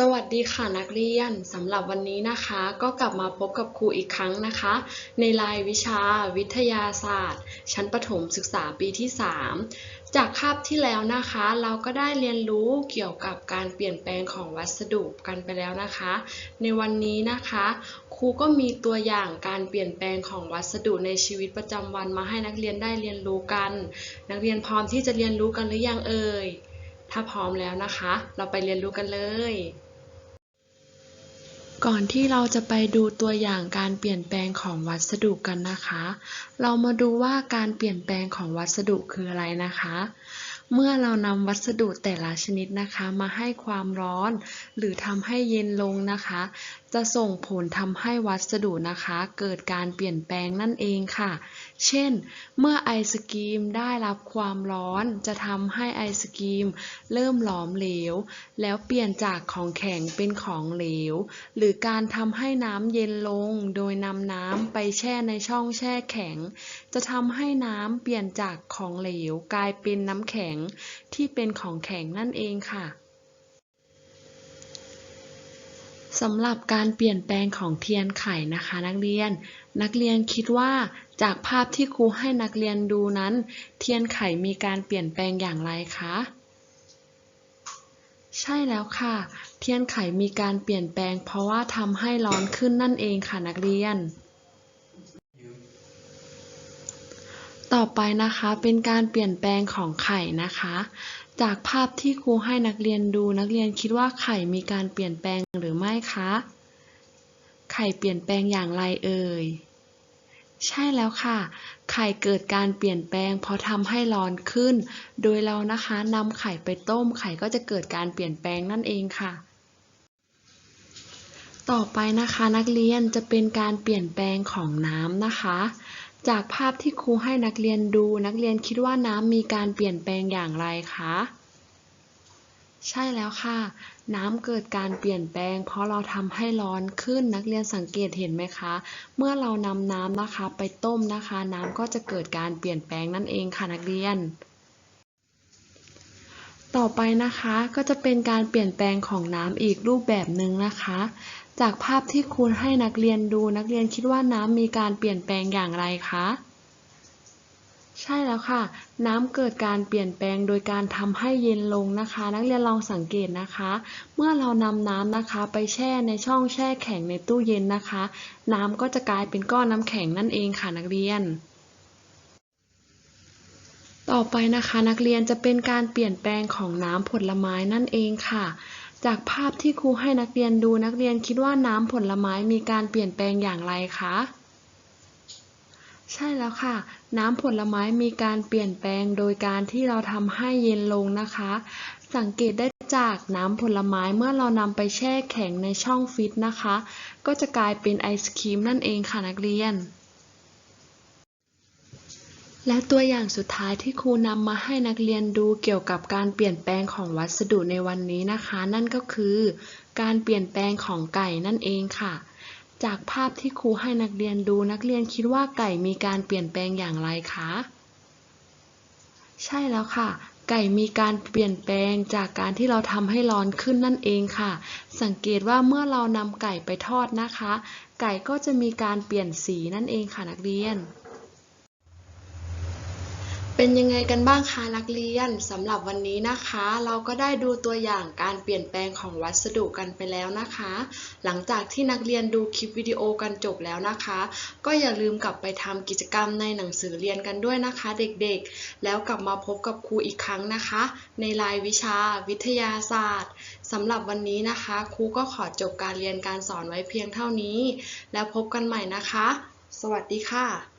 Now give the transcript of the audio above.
สวัสดีค่ะนักเรียนสำหรับวันนี้นะคะ ก็กลับมาพบกับครูอีกครั้งนะคะ ในรายวิชาวิทยาศาสตร์ ชั้นประถมศึกษาปีที่ 3 จากคาบที่แล้วนะคะ เราก็ได้เรียนรู้เกี่ยวกับการเปลี่ยนแปลงของวัสดุกันไปแล้วนะคะ ในวันนี้นะคะครูก็มีตัวอย่างการเปลี่ยนแปลงของวัสดุในชีวิตประจำวันมาให้นักเรียนได้เรียนรู้กัน นักเรียนพร้อมที่จะเรียนรู้กันหรือยังเอ่ยถ้าพร้อมแล้วนะคะ เราไปเรียนรู้กันเลย ก่อนที่เราจะไปดูตัวอย่างการเปลี่ยนแปลงของวัสดุกันนะคะ เรามาดูว่าการเปลี่ยนแปลงของวัสดุคืออะไรนะคะ เมื่อเรานำวัสดุแต่ละชนิดนะคะ มาให้ความร้อน หรือทำให้เย็นลงนะคะ จะส่งผลทำให้วัสดุนะคะ เกิดการเปลี่ยนแปลงนั่นเองค่ะ เช่น เมื่อไอศกรีมได้รับความร้อนจะทำให้ไอศกรีมเริ่มหลอมเหลว แล้วเปลี่ยนจากของแข็งเป็นของเหลว หรือการทำให้น้ำเย็นลงโดยนำน้ำไปแช่ในช่องแช่แข็ง จะทำให้น้ำเปลี่ยนจากของเหลว กลายเป็นน้ำแข็งที่เป็นของแข็งนั่นเองค่ะ สำหรับการเปลี่ยนแปลงของเทียนไขนะคะนักเรียน นักเรียนคิดว่าจากภาพที่ครูให้นักเรียนดูนั้น เทียนไขมีการเปลี่ยนแปลงอย่างไรคะ ใช่แล้วค่ะ เทียนไขมีการเปลี่ยนแปลงเพราะว่าทำให้ร้อนขึ้นนั่นเองค่ะนักเรียน ต่อไปนะคะเป็นการเปลี่ยนแปลงของไข่นะคะ จากภาพที่ครูให้นักเรียนดูนักเรียนคิดว่าไข่มีการเปลี่ยนแปลงหรือไม่คะ ไข่เปลี่ยนแปลงอย่างไรเอ่ย ใช่แล้วค่ะ ไข่เกิดการเปลี่ยนแปลง เพราะทำให้ร้อนขึ้น โดยเรานะคะนำไข่ไปต้ม ไข่ก็จะเกิดการเปลี่ยนแปลงนั่นเองค่ะต่อไปนะคะนักเรียนจะเป็นการเปลี่ยนแปลงของน้ำนะคะ จากภาพที่ครูให้นักเรียนดู นักเรียนคิดว่าน้ำมีการเปลี่ยนแปลงอย่างไรคะ ใช่แล้วค่ะ น้ำเกิดการเปลี่ยนแปลง เพราะเราทำให้ร้อนขึ้นนักเรียนสังเกตเห็นไหมคะ เมื่อเรานำน้ำนะคะ ไปต้มนะคะ น้ำก็จะเกิดการเปลี่ยนแปลงนั่นเองค่ะนักเรียน ต่อไปนะคะก็จะเป็นการเปลี่ยนแปลงของน้ำอีกรูปแบบหนึ่งนะคะ จากภาพที่ครูให้นักเรียนดูนักเรียนคิดว่าน้ำมีการเปลี่ยนแปลงอย่างไรคะ ใช่แล้วค่ะ น้ำเกิดการเปลี่ยนแปลงโดยการทำให้เย็นลงนะคะ นักเรียนลองสังเกตนะคะ เมื่อเรานำน้ำนะคะ ไปแช่ในช่องแช่แข็งในตู้เย็นนะคะ น้ำก็จะกลายเป็นก้อนน้ำแข็งนั่นเองค่ะนักเรียนต่อไปนะคะนักเรียนจะเป็นการเปลี่ยนแปลงของน้ำผลไม้นั่นเองค่ะ จากภาพที่ครูให้นักเรียนดูนักเรียนคิดว่าน้ำผลไม้มีการเปลี่ยนแปลงอย่างไรคะ ใช่แล้วค่ะ น้ำผลไม้มีการเปลี่ยนแปลงโดยการที่เราทำให้เย็นลงนะคะ สังเกตได้จากน้ำผลไม้เมื่อเรานำไปแช่แข็งในช่องฟิตนะคะ ก็จะกลายเป็นไอศครีมนั่นเองค่ะนักเรียน และตัวอย่างสุดท้ายที่ครูนำมาให้นักเรียนดูเกี่ยวกับการเปลี่ยนแปลงของวัสดุในวันนี้นะคะ นั่นก็คือ การเปลี่ยนแปลงของไก่นั่นเองค่ะ จากภาพที่ครูให้นักเรียนดูนักเรียนคิดว่าไก่มีการเปลี่ยนแปลงอย่างไรคะใช่แล้วค่ะ ไก่มีการเปลี่ยนแปลงจากการที่เราทำให้ร้อนขึ้นนั่นเองค่ะ สังเกตว่าเมื่อเรานำไก่ไปทอดนะคะ ไก่ก็จะมีการเปลี่ยนสีนั่นเองค่ะนักเรียน เป็นยังไงกันบ้างคะนักเรียนสำหรับวันนี้นะคะ เราก็ได้ดูตัวอย่างการเปลี่ยนแปลงของวัสดุกันไปแล้วนะคะ หลังจากที่นักเรียนดูคลิปวิดีโอกันจบแล้วนะคะ ก็อย่าลืมกลับไปทำกิจกรรมในหนังสือเรียนกันด้วยนะคะ เด็กๆ แล้วกลับมาพบกับครูอีกครั้งนะคะ ในรายวิชาวิทยาศาสตร์สำหรับวันนี้นะคะครูก็ขอจบการเรียนการสอนไว้เพียงเท่านี้ แล้วพบกันใหม่นะคะ สวัสดีค่ะ